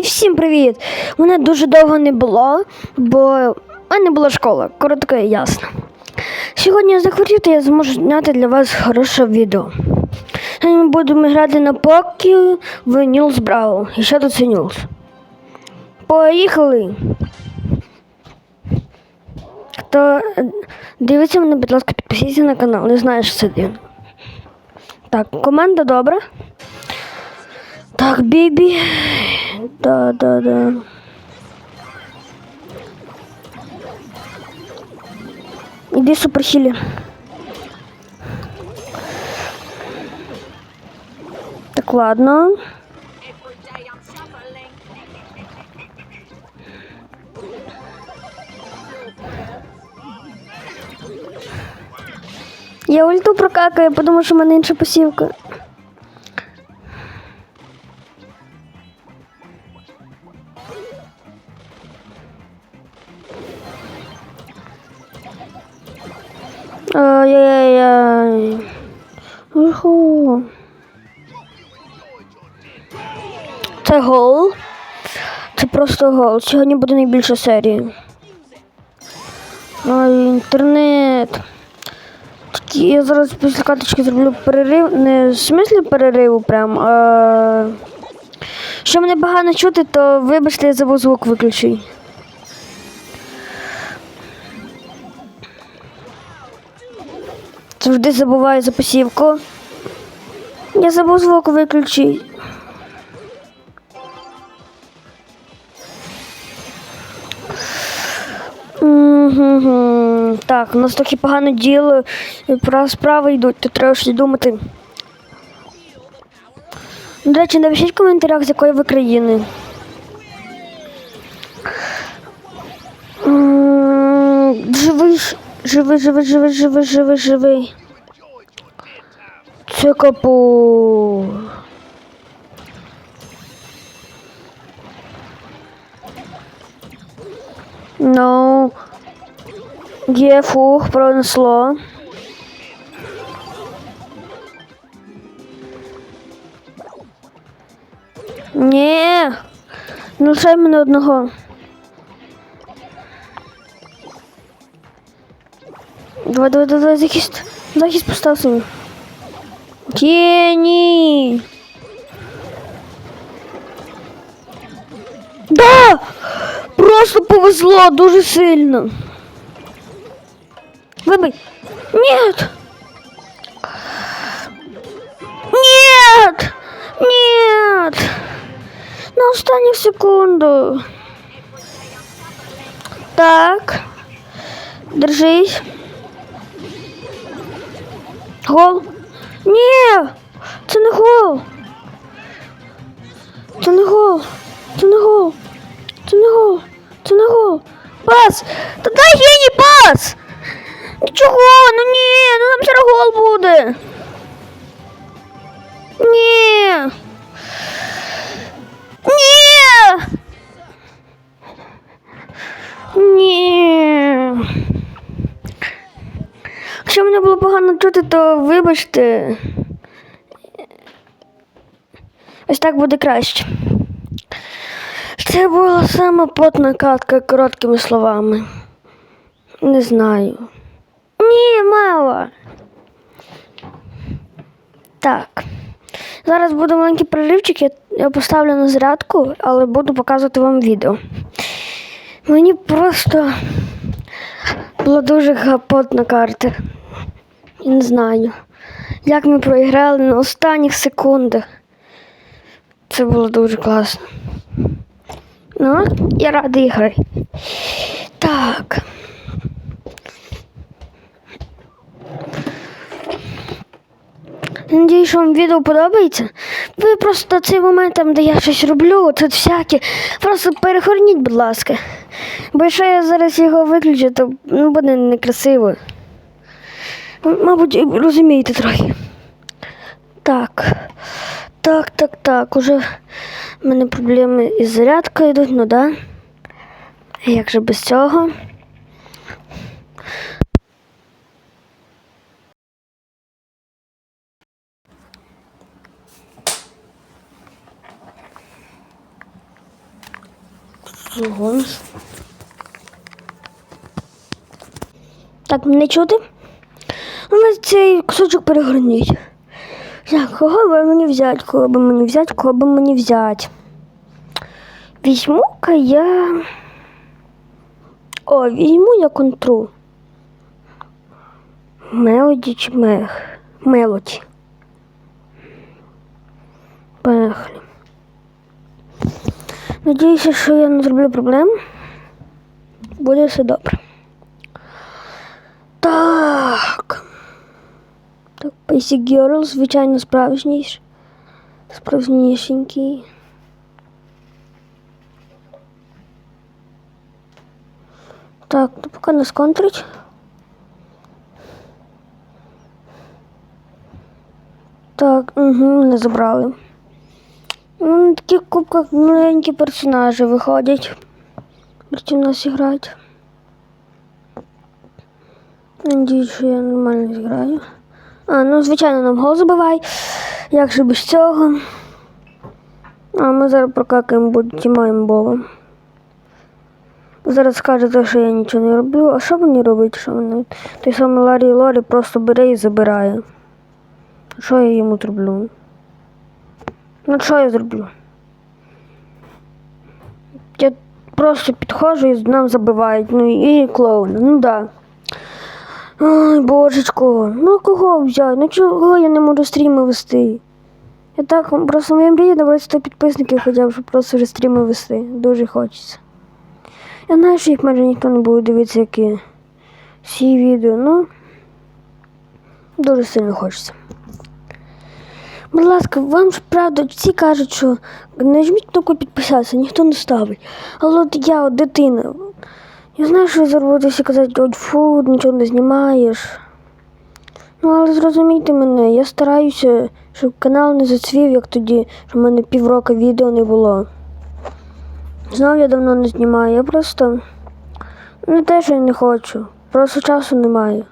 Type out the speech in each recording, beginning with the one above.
І всім привіт! Мене дуже довго не було, бо в мене була школа, коротко і ясно. Сьогодні я захотів, то я зможу зняти для вас хороше відео. Сьогодні ми будемо грати на покі в Нілс Браво. І ще тут це Нілс. Поїхали! Хто е, дивиться мене, будь ласка, підпишіться на канал, не знаю, що це дивно. Так, команда добра. Так, Бібі. Да, да, да. Іди суперхілі. Так, ладно. Я ульту прокакаю, потому що в мене інша посівка. Уху. Це гол. Це просто гол. Сьогодні буде найбільша серія. Ай, інтернет. Тільки я зараз після каточки зроблю перерив. Не в смислі перериву прям, а... Що мене погано чути, то вибачте, я забув звук виключити. Завжди забуваю за посівку. Я забув звук виключити. Так, у нас таке погане діло. Про справи йдуть, то треба щось думати. До речі, напишіть в коментарях, з якої ви країни. Живий, живий, живий, живий, живий, живий, живий. Це капу. Ну, є фух, пронесло. Ні, ну ще мене одного. Давай, давай, давай, захист. Захист постав собі. Тіні. Да! Просто повезло дуже сильно. Вибий. Нет! Нет! Нет! На останню секунду. Так. Держись. Гол. Ні! Це не гол. Це не гол. Це не гол. Це не гол. Це не гол. Пас! Та дай гені пас! Чого? Ну ні, ну там зараз гол буде. Ні. Ні. Ні. Якщо мене було погано чути, то вибачте. Ось так буде краще. Це була саме потна катка короткими словами. Не знаю. Ні, мало. Так. Зараз буде маленький переривчик, я, я поставлю на зарядку, але буду показувати вам відео. Мені просто була дуже гапотна карта. Не знаю, як ми проіграли на останніх секундах. Це було дуже класно. Ну, я радий грі. Так. Надію, що вам відео подобається. Ви просто цей момент, де я щось роблю, тут всяке. Просто перехорніть, будь ласка. Бо якщо я зараз його виключу, то ну, буде некрасиво. Мабуть, розумієте трохи. Так. Так, так, так. Уже в мене проблеми із зарядкою йдуть, ну да. Як же без цього? Так, не чути? Ви цей кусочок перегорніть. Кого би мені взяти, кого би мені взяти, кого би мені взяти? Візьму-ка я. О, візьму я контру. Мелоді чи мех? Мелоді. Поехали. Надіюся, що я не зроблю проблем. Буде все добре. Так. Так, Basic Girl, звичайно, справжній. Справжнішенький. Так, то поки нас контрить. Так, угу, не забрали. Ну, на таких кубках маленькі персонажі виходять. Проти нас грають. Надіюсь, що я нормально зіграю. А, ну, звичайно, нам гол забивай. Як же без цього? А ми зараз прокакаємо будь-яким імбовим. Зараз скажете, що я нічого не роблю. А що мені робити? Що мене? Той самий Ларі Лорі просто бере і забирає. Що я йому зроблю? Ну, що я зроблю? Я просто підходжу і нам забивають. Ну і клоуна. Ну да. Ой, божечко, ну кого взяти? Ну чого я не можу стріми вести? Я так просто моя мрія набрати 100 підписників хоча б, щоб просто вже стріми вести. Дуже хочеться. Я знаю, що їх майже ніхто не буде дивитися, які всі відео, ну дуже сильно хочеться. Будь ласка, вам ж правда, всі кажуть, що нажміть кнопку підписатися, ніхто не ставить. Але от я, от дитина. Я знаю, що будуть всі казати, от фу, нічого не знімаєш. Ну, але зрозумійте мене, я стараюся, щоб канал не зацвів, як тоді, щоб в мене півроку відео не було. Знов я давно не знімаю, я просто не те, що я не хочу. Просто часу немає.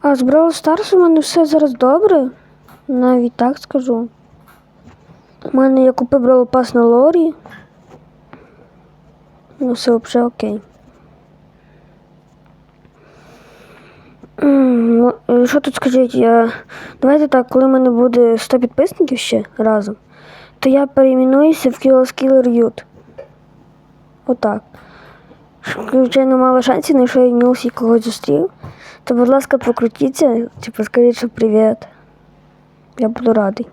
А з Brawl Stars у мене все зараз добре. Навіть так скажу. У мене я купив Pass на Лорі. Ну, все взагалі окей. Ну, Що тут скажіть? Я... Давайте так, коли в мене буде 100 підписників ще разом, то я перейменуюся в Killers Killer Youth. Отак. Звичайно, мало шансів, але що я Нюсі когось зустрів. То, будь ласка, покрутіться, типу скажіть, що привіт. Я буду радий.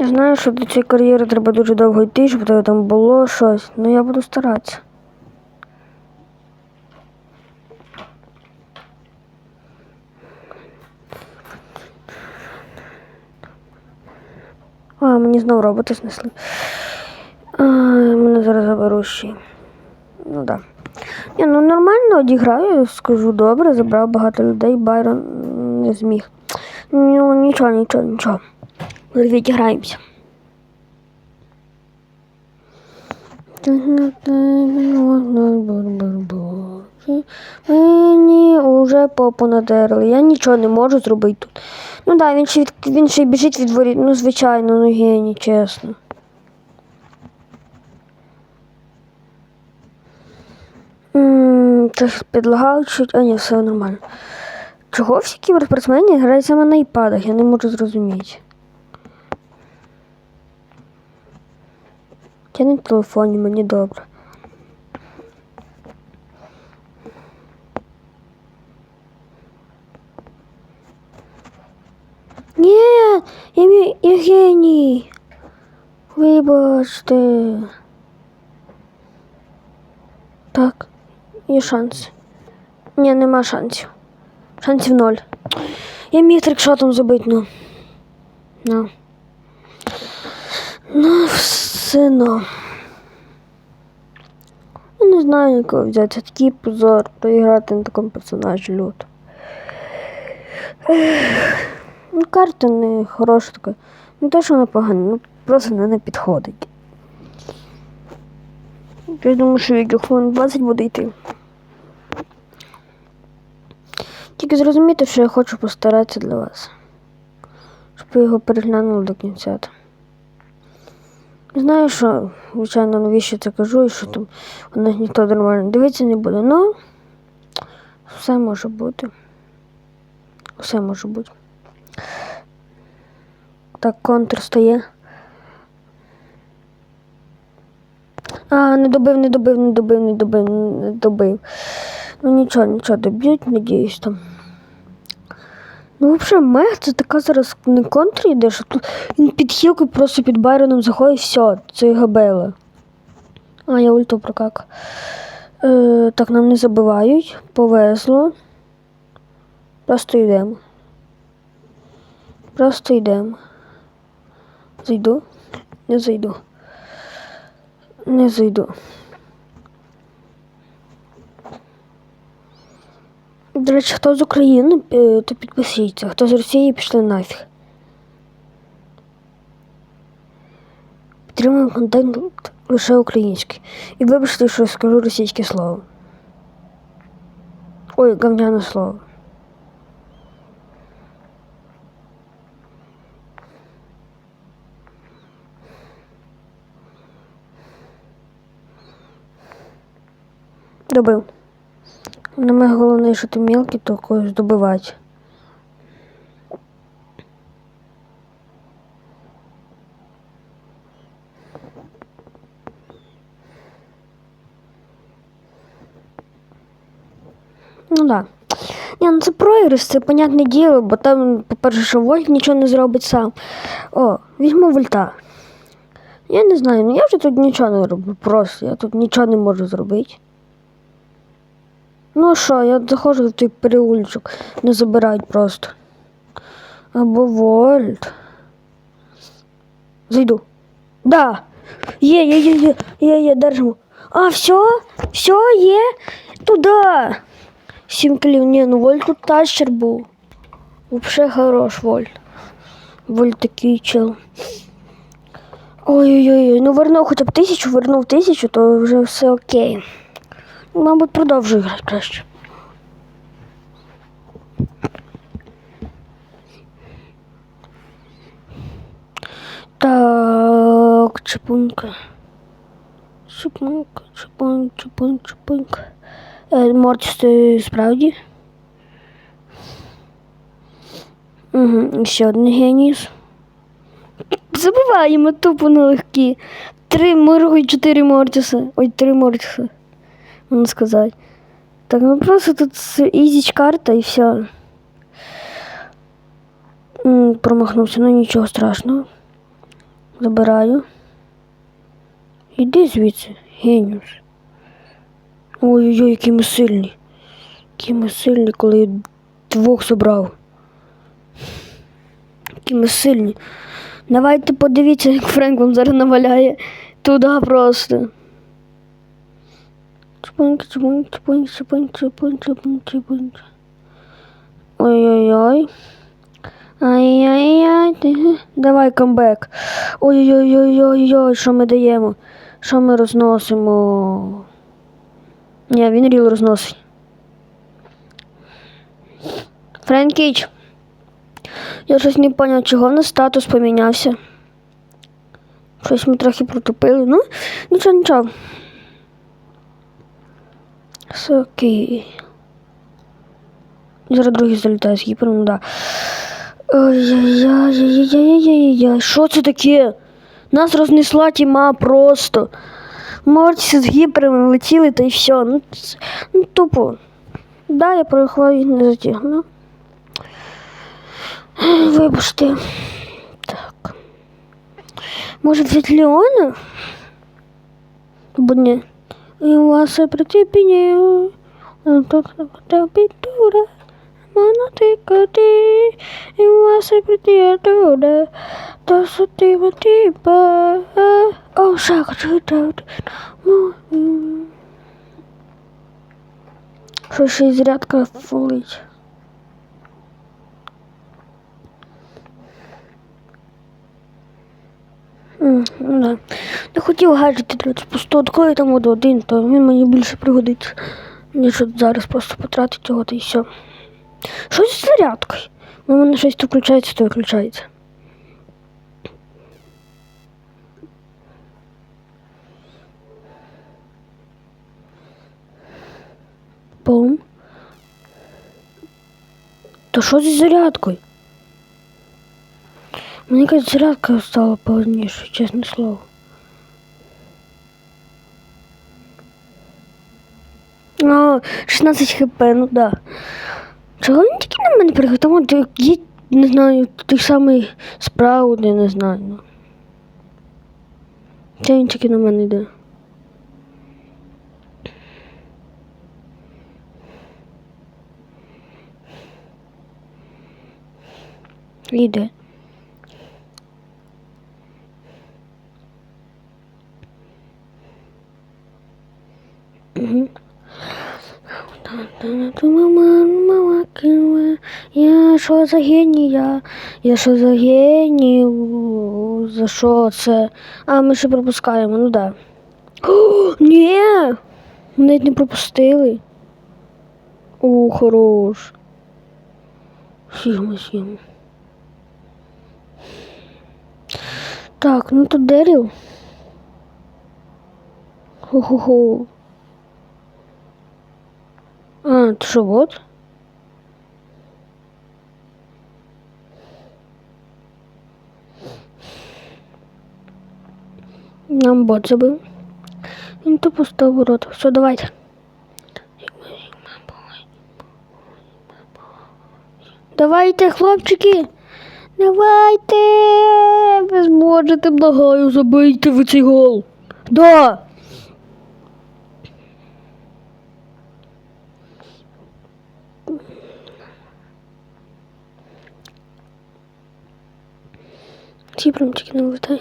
Я знаю, що до цієї кар'єри треба дуже довго йти, щоб тебе там було щось, але я буду старатися. А, мені знову роботи знесли. А, мене зараз заберу ще. Ну да. Ну нормально одіграю, скажу добре, забрав багато людей, Байрон не зміг. Ну, нічого, нічого, нічого. Відіграємося. Мені вже попу надерли. Я нічого не можу зробити тут. Ну так, да, він ще від, він ще біжить від воріт. Ну, звичайно, ну геній, чесно. М, підлагав чуть, а ні, все нормально. Чого всі кіберспортсмени грають саме на іпадах? Я не можу зрозуміти. Я на телефоні, мені добре. Ні, я, мі- я геній. Вибачте. Так, є шанс. Ні, нема шансів. Шансів ноль. Я міг трикшотом забити. Ну. Ну, ну. Я не знаю, якого взяти. Такий позор проіграти на такому персонажі люто. Ну, карта не хороша така. Не те, що вона погана, ну просто вона не підходить. Я думаю, що відео хвилин 20 буде йти. Тільки зрозумійте, що я хочу постаратися для вас. Щоб ви його переглянули до кінця. Знаю, що, звичайно, навіщо це кажу, і що там у нас ніхто нормально дивитися не буде. Ну, все може бути. Все може бути. Так, контр стає. А, не добив, не добив, не добив, не добив, не добив. Ну нічого, нічого, доб'ють, надіюсь там. Ну, взагалі, мех це така зараз не контр йде, що тут він під хілкою просто під Байроном заходить, все, це габела. А, я ульту прокак. Е, так, нам не забивають, повезло. Просто йдемо. Просто йдемо. Зайду? Не зайду. Не зайду. До речі, хто з України, е, то підпишіться. Хто з Росії пішли нафіг. Підтримуємо контент лише український. І вибачте, що скажу російське слово. Ой, говняне слово. Добив. На мене головне, що ти мелкий, то когось добивати. Ну. Да. Ні, ну це проіграш, це понятне діло, бо там, по-перше, що Вольт нічого не зробить сам. О, візьму вольта. Я не знаю, ну я вже тут нічого не роблю, просто я тут нічого не можу зробити. Ну що, я заходжу в той переулочок, не забирають просто. Або вольт. Зайду. Да. Є, є, є, є, є, є, держимо. А, все? Все, є? Туда. Сім клів. Ні, ну вольт тут тащер був. Вообще хорош вольт. Вольт такий чел. Ой-ой-ой, ну вернув хоча б тисячу, вернув тисячу, то вже все окей. Мабуть, продовжую грати краще. Так, чепунька. Чепунька, чепунь, чепунь, чепунька. Е, Мортіс, ти справді? Угу, ще один геніс. Забуваємо тупо на легкі. Три моргу і чотири Мортіса. Ой, три Мортіса. Можна сказати. Так, ну просто тут ізіч карта і все. Промахнувся, ну нічого страшного. Забираю. Іди звідси, геніус. Ой-ой-ой, які ми сильні. Які ми сильні, коли я двох забрав. Які ми сильні. Давайте подивіться, як Френк вам зараз наваляє. Туди просто. Чпуньк, чпуньк, чпуньк, чпуньк, чпуньк, чпуньк, чпуньк. Ой-ой-ой. Ай-яй-яй. Давай камбек. Ой-ой-ой-ой-ой, що ми даємо? Що ми розносимо? Ні, він ріл розносить. Френкіч. Я щось не поняв, чого в нас статус помінявся. Щось ми трохи протупили. Ну, нічого, нічого. Все окей. Зараз другий залітає з гіпером, да. Ой-яй-яй-яй-яй-яй-яй-яй. Що це таке? Нас рознесла тіма просто. Мортіси з гіперами летіли та й все. Ну, ну тупо. Да, я порахував і не затягну. Вибачте. Так. Може взяти Леона? Бо ні. І у вас притіпіння. Тут та підтура. Монотикати. І у вас притіпіння. Та сутима тіпа. О, шага, чута. Що ще й зрядка фулить. Ну Да. Не хотів гаджети для пустого, коли там буду один, то він мені більше пригодиться, ніж от зараз просто потратити його та й все. Щось з зарядкою. У мене щось то включається, то виключається. Бум. То що з зарядкою? Мені якась зарядка стала повніше, чесне слово. А, 16 хп, ну да. Чого він тільки на мене приготував? Ти є, не знаю, той самий спраут, я не знаю. Ну. Це він тільки на мене йде. Іде. Угу. Я що за геній? Я, я що за геній? За що це? А, ми ще пропускаємо, ну да. О, ні! Навіть не пропустили. О, хорош. Сімо, сімо. Так, ну тут Деріл. Хо-хо-хо. А, то що, вот? Нам бот забив. Він тупо став ворот. Все, давайте. Давайте, хлопчики. Давайте. Ви зможете, благаю, забийте ви цей гол. Да. Ті прям не летай.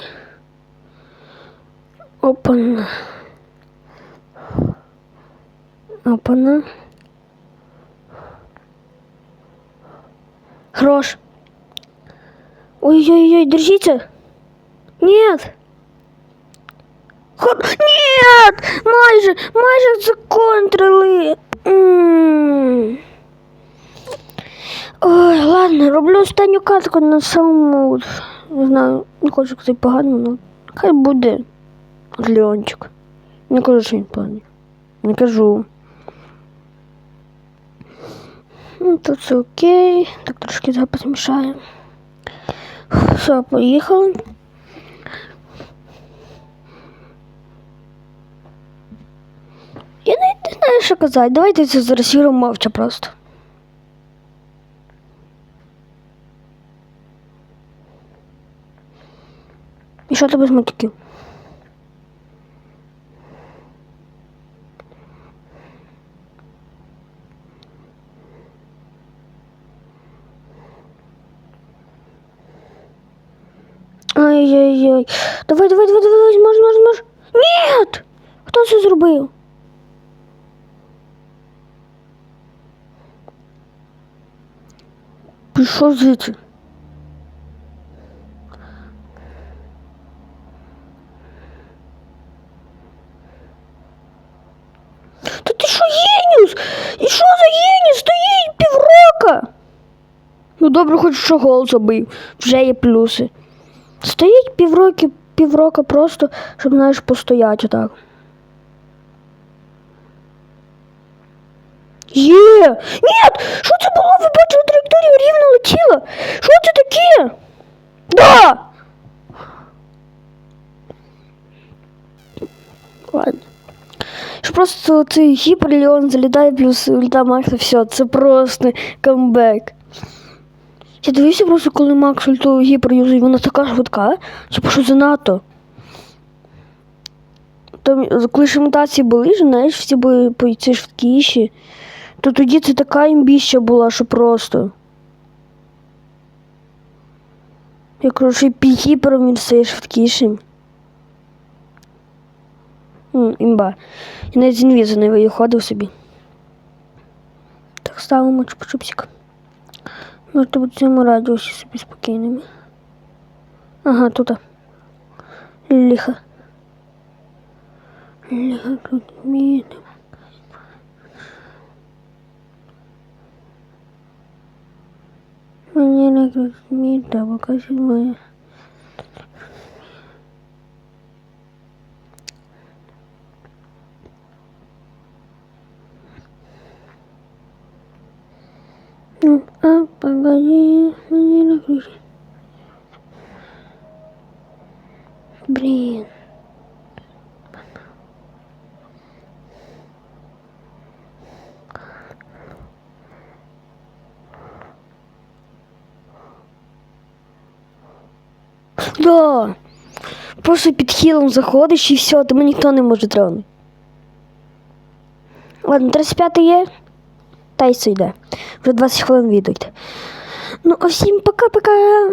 Опана. Опана. Хорош. Ой-ой-ой, держите. Нет. Ход... Нет! Майже, майже законтрили. М. Ой, ладно, роблю останню катку на самому, не знаю, не хочу казати погано, але хай буде Леончик. Не кажу, що він поганий. Не кажу. Ну, тут все окей. Так трошки запис мішає. Все, поїхали. Я не знаю, що казати. Давайте це зараз мовча просто. І що тебе з матюків? Ай-яй-яй. Давай, давай, давай, давай, можеш, можеш, можеш. Нет! Хто це зробив? Пішов звідси. Та ти що геніус? І що за геніус? Стоїть піврока. Ну добре, хоч що гол забив. Вже є плюси. Стоїть півроки, піврока просто, щоб знаєш, постояти отак. Є! Ні! Що це було? Ви бачили траєкторію рівно летіла? Що це таке? Да! Ладно. Що просто цей гіперліон залітає плюс ульта Макса, все, це просто камбек. Я дивився просто, коли Макс ульту гіпер юзає, вона така швидка, типу, що занадто. Там, коли ж мутації були, знаєш, всі були ці швидкіші, то тоді це така імбіща була, що просто. Я кажу, що гіпером він стає швидкішим. М, Імба. І навіть з інвізу не виходив собі. Так ставимо чупа-чупсик. Можете бути в цьому радіусі собі спокійними. Ага, тут. Ліха. Ліха тут міни. Мені мій та покажіть моє. Ну, мені на ключі. Блін. Да. Просто під хілом заходиш і все, тебе ніхто не може тронути. Ладно, 35 є. Та й це йде. Вже 20 хвилин відійде. Ну, а всім пока-пока.